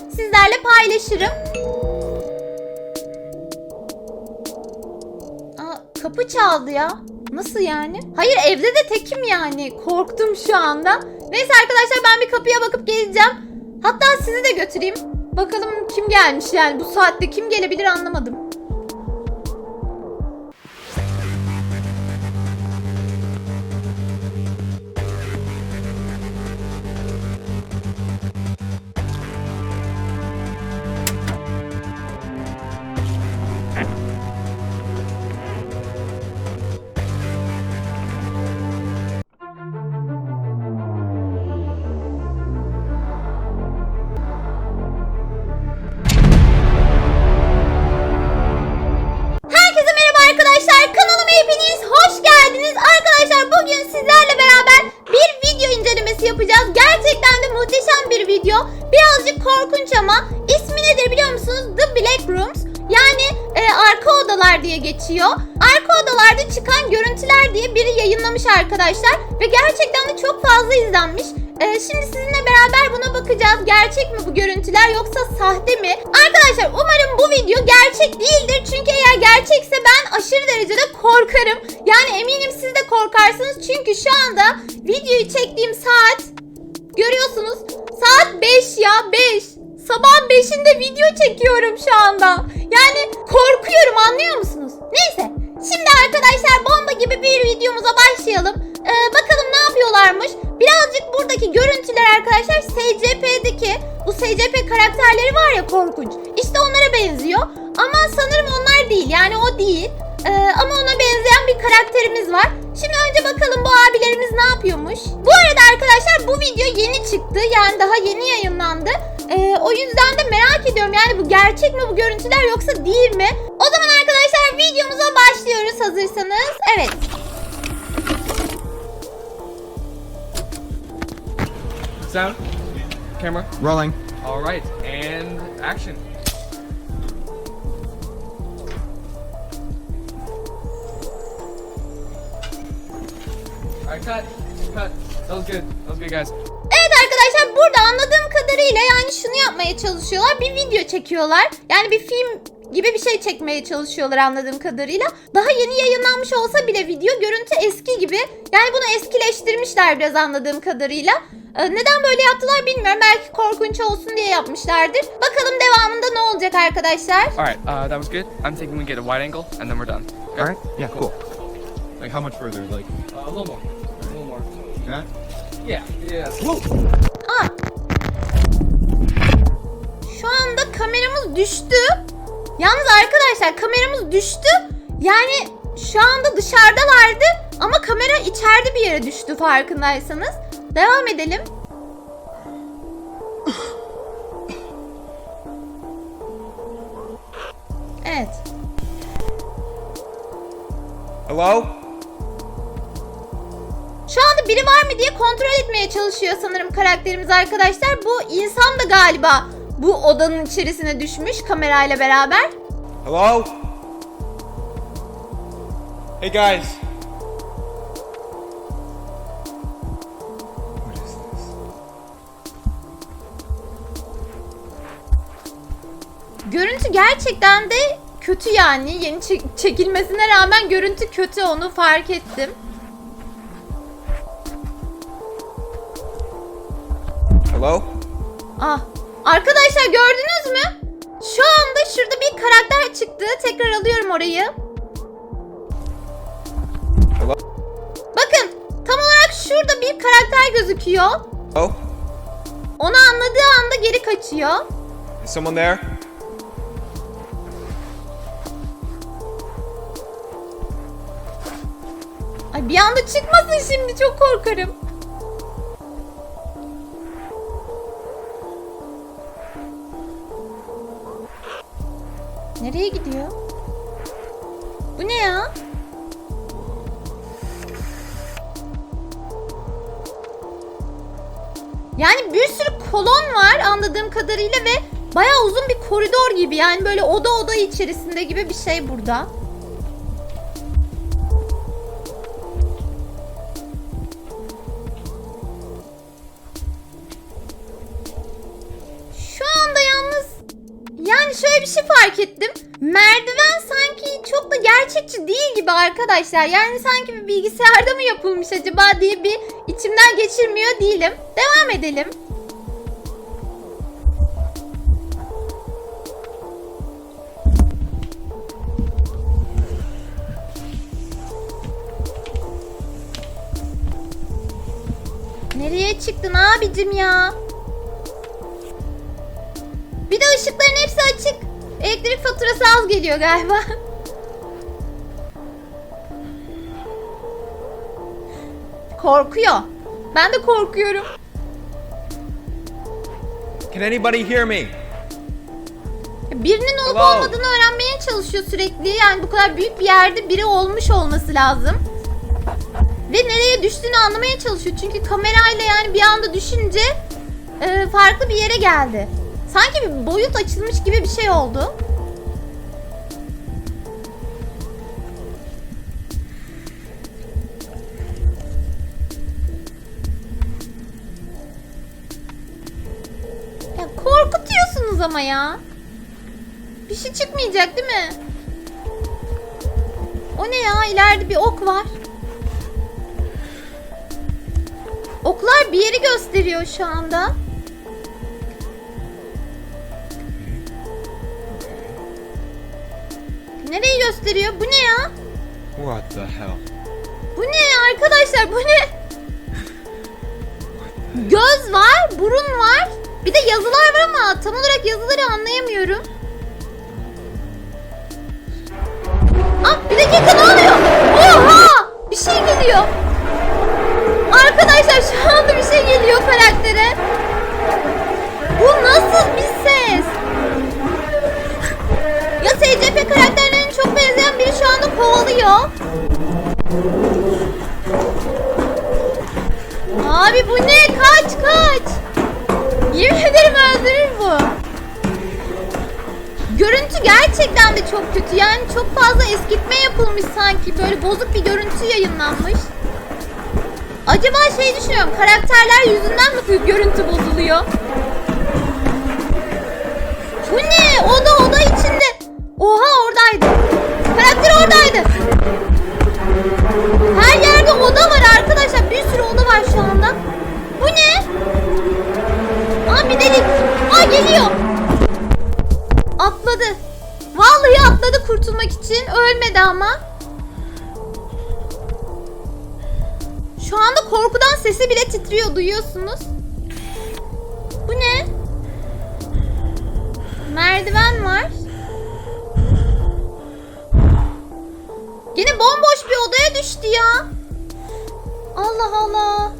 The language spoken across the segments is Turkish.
Sizlerle paylaşırım. Aa, kapı çaldı ya. Nasıl yani? Hayır evde de tekim yani. Korktum şu anda. Neyse arkadaşlar ben bir kapıya bakıp geleceğim. Hatta sizi de götüreyim. Bakalım kim gelmiş yani bu saatte kim gelebilir anlamadım. Birazcık korkunç ama ismi nedir biliyor musunuz? The Black Rooms. Yani e, arka odalar diye geçiyor. Arka odalarda çıkan görüntüler diye biri yayınlamış arkadaşlar. Ve gerçekten de çok fazla izlenmiş. E, şimdi sizinle beraber buna bakacağız. Gerçek mi bu görüntüler yoksa sahte mi? Arkadaşlar umarım bu video gerçek değildir. Çünkü eğer gerçekse ben aşırı derecede korkarım. Yani eminim siz de korkarsınız. Çünkü şu anda videoyu çektiğim saat görüyorsunuz. Saat 5 ya 5. Sabah 5'inde video çekiyorum şu anda. Yani korkuyorum anlıyor musunuz? Neyse. Şimdi arkadaşlar bomba gibi bir videomuza başlayalım. Ee, bakalım ne yapıyorlarmış. Birazcık buradaki görüntüler arkadaşlar SCP'deki bu SCP karakterleri var ya korkunç. İşte onlara benziyor. Ama sanırım onlar değil. Yani o değil. Ee, ama ona benzeyen bir karakterimiz var. Şimdi önce bakalım bu abilerimiz ne yapıyormuş. Bu arada arkadaşlar bu video yeni çıktı. Yani daha yeni yayınlandı. Ee, o yüzden de merak ediyorum. Yani bu gerçek mi bu görüntüler yoksa değil mi? O zaman arkadaşlar videomuza başlıyoruz hazırsanız. Evet. Sound. Camera. Rolling. All right, and action. All right, cut. Cut. That was good. That was good, guys. Evet arkadaşlar burada anladığım kadarıyla yani şunu yapmaya çalışıyorlar. Bir video çekiyorlar. Yani bir film gibi bir şey çekmeye çalışıyorlar anladığım kadarıyla. Daha yeni yayınlanmış olsa bile video görüntü eski gibi. Yani bunu eskileştirmişler biraz anladığım kadarıyla. Ee, neden böyle yaptılar bilmiyorum. Belki korkunç olsun diye yapmışlardır. Bakalım devamında ne olacak arkadaşlar. All right, uh, that was good. I'm thinking we get a wide angle, and then we're done. Okay? All right. Yeah. Cool. Like how much further? Like Uh, a little more. That? Yeah. Yeah. Aa. Şu anda kameramız düştü. Yalnız arkadaşlar kameramız düştü. Yani şu anda dışarıdalardı ama kamera içeride bir yere düştü farkındaysanız. Devam edelim. Evet. Hello? Şu anda biri var mı diye kontrol etmeye çalışıyor sanırım karakterimiz arkadaşlar. Bu insan da galiba bu odanın içerisine düşmüş kamerayla beraber. Hello? Hey guys. Görüntü gerçekten de kötü yani. Yeni çek- çekilmesine rağmen görüntü kötü onu fark ettim. Hello? Ah. Arkadaşlar gördünüz mü? Şu anda şurada bir karakter çıktı. Tekrar alıyorum orayı. Hello? Bakın tam olarak şurada bir karakter gözüküyor. Hello? Onu anladığı anda geri kaçıyor. Is someone there? Ay bir anda çıkmasın şimdi çok korkarım. Nereye gidiyor? Bu ne ya? Yani bir sürü kolon var anladığım kadarıyla ve bayağı uzun bir koridor gibi. Yani böyle oda oda içerisinde gibi bir şey burada. Bir şey fark ettim. Merdiven sanki çok da gerçekçi değil gibi arkadaşlar. Yani sanki bir bilgisayarda mı yapılmış acaba diye bir içimden geçirmiyor değilim. Devam edelim. Nereye çıktın abicim ya? Bir de ışıkların hepsi açık. Elektrik faturası az geliyor galiba. Korkuyor. Ben de korkuyorum. Can anybody hear me? Birinin olup Hello. olmadığını öğrenmeye çalışıyor sürekli. Yani bu kadar büyük bir yerde biri olmuş olması lazım. Ve nereye düştüğünü anlamaya çalışıyor. Çünkü kamerayla yani bir anda düşünce e, farklı bir yere geldi. Sanki bir boyut açılmış gibi bir şey oldu. Ya korkutuyorsunuz ama ya. Bir şey çıkmayacak değil mi? O ne ya? İleride bir ok var. Oklar bir yeri gösteriyor şu anda. Nereyi gösteriyor? Bu ne ya? What the hell? Bu ne arkadaşlar? Bu ne? Göz var, burun var. Bir de yazılar var ama tam olarak yazıları anlayamıyorum. Ah bir dakika ne oluyor? Oha! Bir şey geliyor. Arkadaşlar şu de çok kötü. Yani çok fazla eskitme yapılmış sanki. Böyle bozuk bir görüntü yayınlanmış. Acaba şey düşünüyorum. Karakterler yüzünden mi görüntü bozuluyor? Bu ne? Oda oda içinde. Oha oradaydı. Karakter oradaydı. Her yerde oda var arkadaşlar. Bir sürü oda var şu anda. Bu ne? Aa bir delik. Aa geliyor. Atladı. Vallahi atladı kurtulmak için. Ölmedi ama. Şu anda korkudan sesi bile titriyor duyuyorsunuz. Bu ne? Merdiven var. Yine bomboş bir odaya düştü ya. Allah Allah.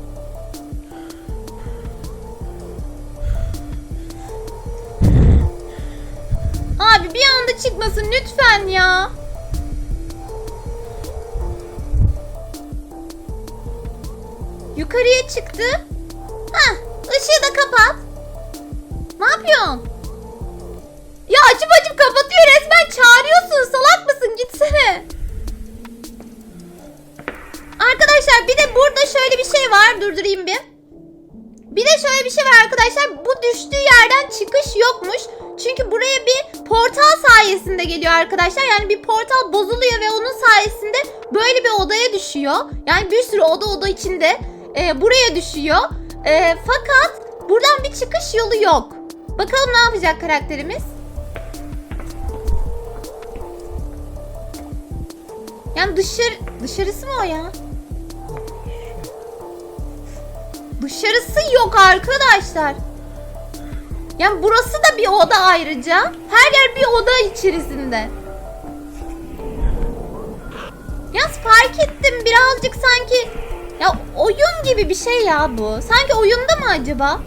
Abi bir anda çıkmasın lütfen ya. Yukarıya çıktı. Hah, ışığı da kapat. Ne yapıyorsun? Ya açıp açıp kapatıyor resmen çağırıyorsun. Salak mısın? Gitsene. Arkadaşlar bir de burada şöyle bir şey var. Durdurayım bir. Bir de şöyle bir şey var arkadaşlar. Bu düştüğü yerden çıkış yokmuş. Çünkü buraya bir portal sayesinde geliyor arkadaşlar. Yani bir portal bozuluyor ve onun sayesinde böyle bir odaya düşüyor. Yani bir sürü oda oda içinde e, buraya düşüyor. E, fakat buradan bir çıkış yolu yok. Bakalım ne yapacak karakterimiz? Yani dışarı dışarısı mı o ya? Dışarısı yok arkadaşlar. Yani burası da bir oda ayrıca. Her yer bir oda içerisinde. Yalnız fark ettim birazcık sanki ya oyun gibi bir şey ya bu. Sanki oyunda mı acaba?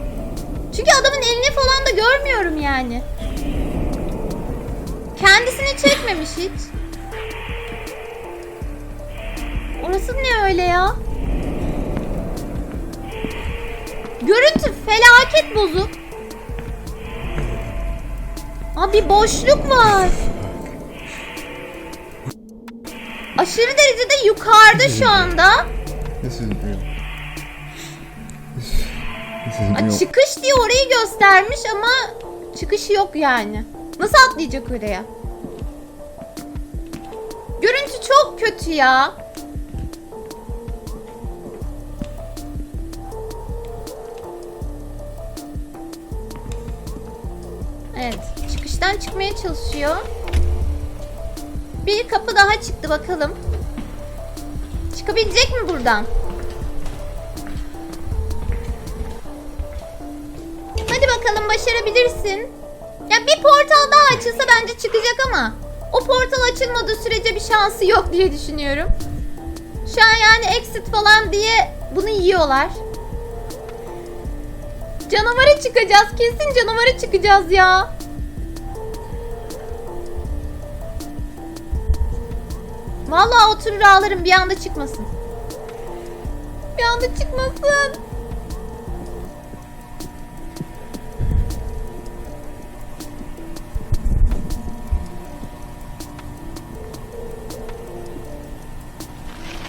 Çünkü adamın elini falan da görmüyorum yani. Kendisini çekmemiş hiç. Orası ne öyle ya? Görüntü felaket bozuk. Aa bir boşluk var. Aşırı derecede yukarıda şu anda. This isn't real. This, this isn't Aa, real. çıkış diye orayı göstermiş ama çıkışı yok yani. Nasıl atlayacak oraya? Görüntü çok kötü ya. Evet. Çıkıştan çıkmaya çalışıyor. Bir kapı daha çıktı bakalım. Çıkabilecek mi buradan? Hadi bakalım başarabilirsin. Ya bir portal daha açılsa bence çıkacak ama o portal açılmadığı sürece bir şansı yok diye düşünüyorum. Şu an yani exit falan diye bunu yiyorlar. Canavara çıkacağız. Kesin canavara çıkacağız ya. Vallahi oturur ağlarım bir anda çıkmasın. Bir anda çıkmasın.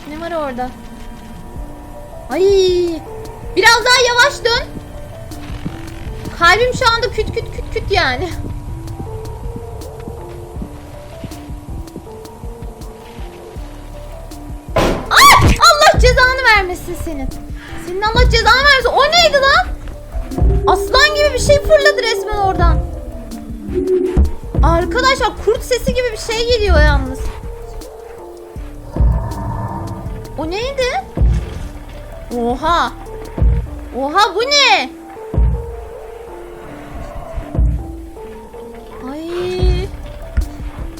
Ne var orada? Ay! Biraz daha yavaş dön. Kalbim şu anda küt küt küt küt yani. Vermesin senin. Senin Allah cezanı vermesin. O neydi lan? Aslan gibi bir şey fırladı resmen oradan. Arkadaşlar kurt sesi gibi bir şey geliyor yalnız. O neydi? Oha. Oha bu ne? Ay.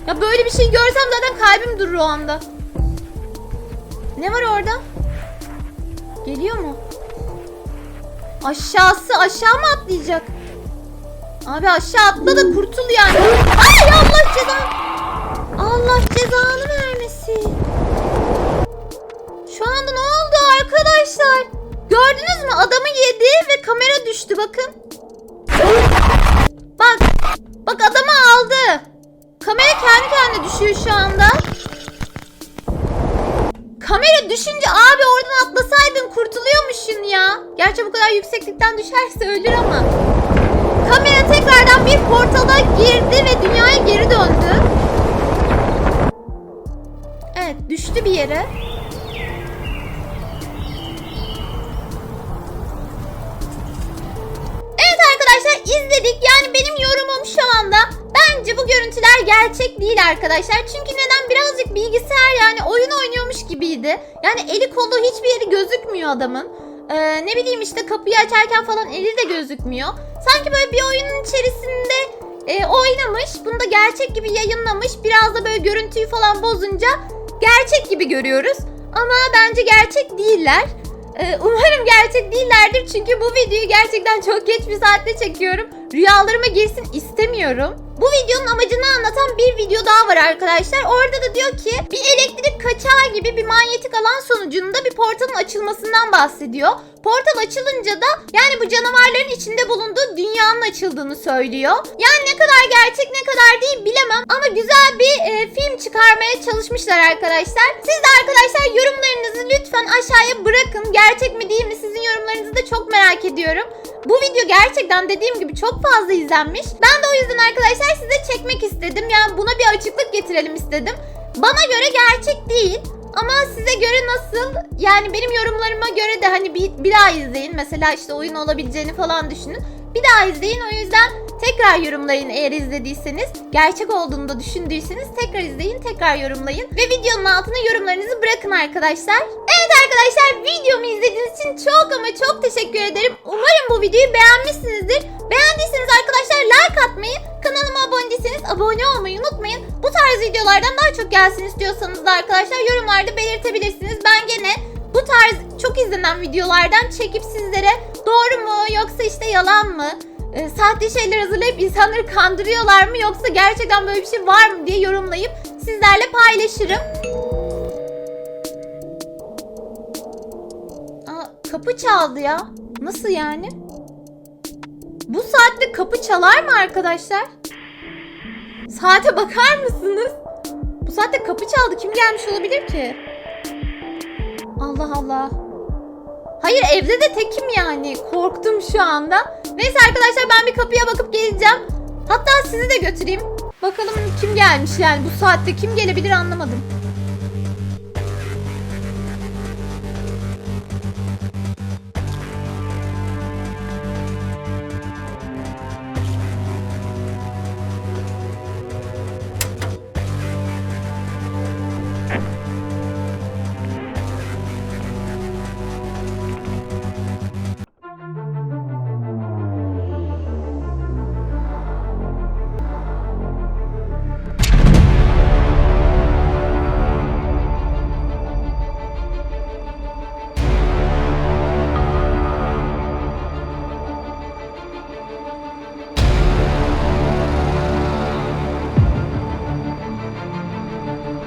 Ya böyle bir şey görsem zaten kalbim durur o anda. Ne var orada? Geliyor mu? Aşağısı aşağı mı atlayacak? Abi aşağı atla da kurtul yani. Ay Allah cezanı. Allah cezanı vermesin. Şu anda ne oldu arkadaşlar? Gördünüz mü? Adamı yedi ve kamera düştü bakın. Bak. Bak adamı aldı. Kamera kendi kendine düşüyor şu anda. Kamera düşünce abi oradan atlasaydın kurtuluyormuşsun ya. Gerçi bu kadar yükseklikten düşerse ölür ama. Kamera tekrardan bir portala girdi ve dünyaya geri döndü. Evet düştü bir yere. Evet arkadaşlar izledik. Yani benim yorumum şu anda bence bu görüntüler gerçek değil arkadaşlar. Çünkü neden birazcık bilgisayar yani oyun oynuyormuş gibiydi. Yani eli kolu hiçbir yeri gözükmüyor adamın. Ee, ne bileyim işte kapıyı açarken falan eli de gözükmüyor. Sanki böyle bir oyunun içerisinde e, oynamış. Bunu da gerçek gibi yayınlamış. Biraz da böyle görüntüyü falan bozunca gerçek gibi görüyoruz. Ama bence gerçek değiller. Ee, umarım gerçek değillerdir çünkü bu videoyu gerçekten çok geç bir saatte çekiyorum. Rüyalarıma girsin istemiyorum. Bu videonun amacını anlatan bir video daha var arkadaşlar. Orada da diyor ki bir elektrik kaçağı gibi bir manyetik alan sonucunda bir portalın açılmasından bahsediyor. Portal açılınca da yani bu canavarların içinde bulunduğu dünyanın açıldığını söylüyor. Yani ne kadar gerçek ne kadar değil bilemem ama güzel bir e, film çıkarmaya çalışmışlar arkadaşlar. Siz de arkadaşlar yorumlarınızı lütfen aşağıya bırakın. Gerçek mi değil mi sizin yorumlarınızı da çok merak ediyorum. Bu video gerçekten dediğim gibi çok fazla izlenmiş. Ben de o yüzden arkadaşlar size çekmek istedim. Yani buna bir açıklık getirelim istedim. Bana göre gerçek değil. Ama size göre nasıl? Yani benim yorumlarıma göre de hani bir, bir daha izleyin. Mesela işte oyun olabileceğini falan düşünün. Bir daha izleyin. O yüzden tekrar yorumlayın eğer izlediyseniz. Gerçek olduğunu da düşündüyseniz tekrar izleyin, tekrar yorumlayın. Ve videonun altına yorumlarınızı bırakın arkadaşlar. Evet arkadaşlar videomu izlediğiniz için çok ama çok teşekkür ederim. Umarım bu videoyu beğenmişsinizdir. Beğendiyseniz arkadaşlar like atmayı, kanalıma abone değilseniz abone olmayı unutmayın. Bu tarz videolardan daha çok gelsin istiyorsanız da arkadaşlar yorumlarda belirtebilirsiniz. Ben gene bu tarz çok izlenen videolardan çekip sizlere doğru mu yoksa işte yalan mı? E, sahte şeyler hazırlayıp insanları kandırıyorlar mı yoksa gerçekten böyle bir şey var mı diye yorumlayıp sizlerle paylaşırım. Aa, kapı çaldı ya. Nasıl yani? Bu saatte kapı çalar mı arkadaşlar? Saate bakar mısınız? Bu saatte kapı çaldı. Kim gelmiş olabilir ki? Allah Allah. Hayır evde de tekim yani. Korktum şu anda. Neyse arkadaşlar ben bir kapıya bakıp geleceğim. Hatta sizi de götüreyim. Bakalım kim gelmiş yani bu saatte kim gelebilir anlamadım.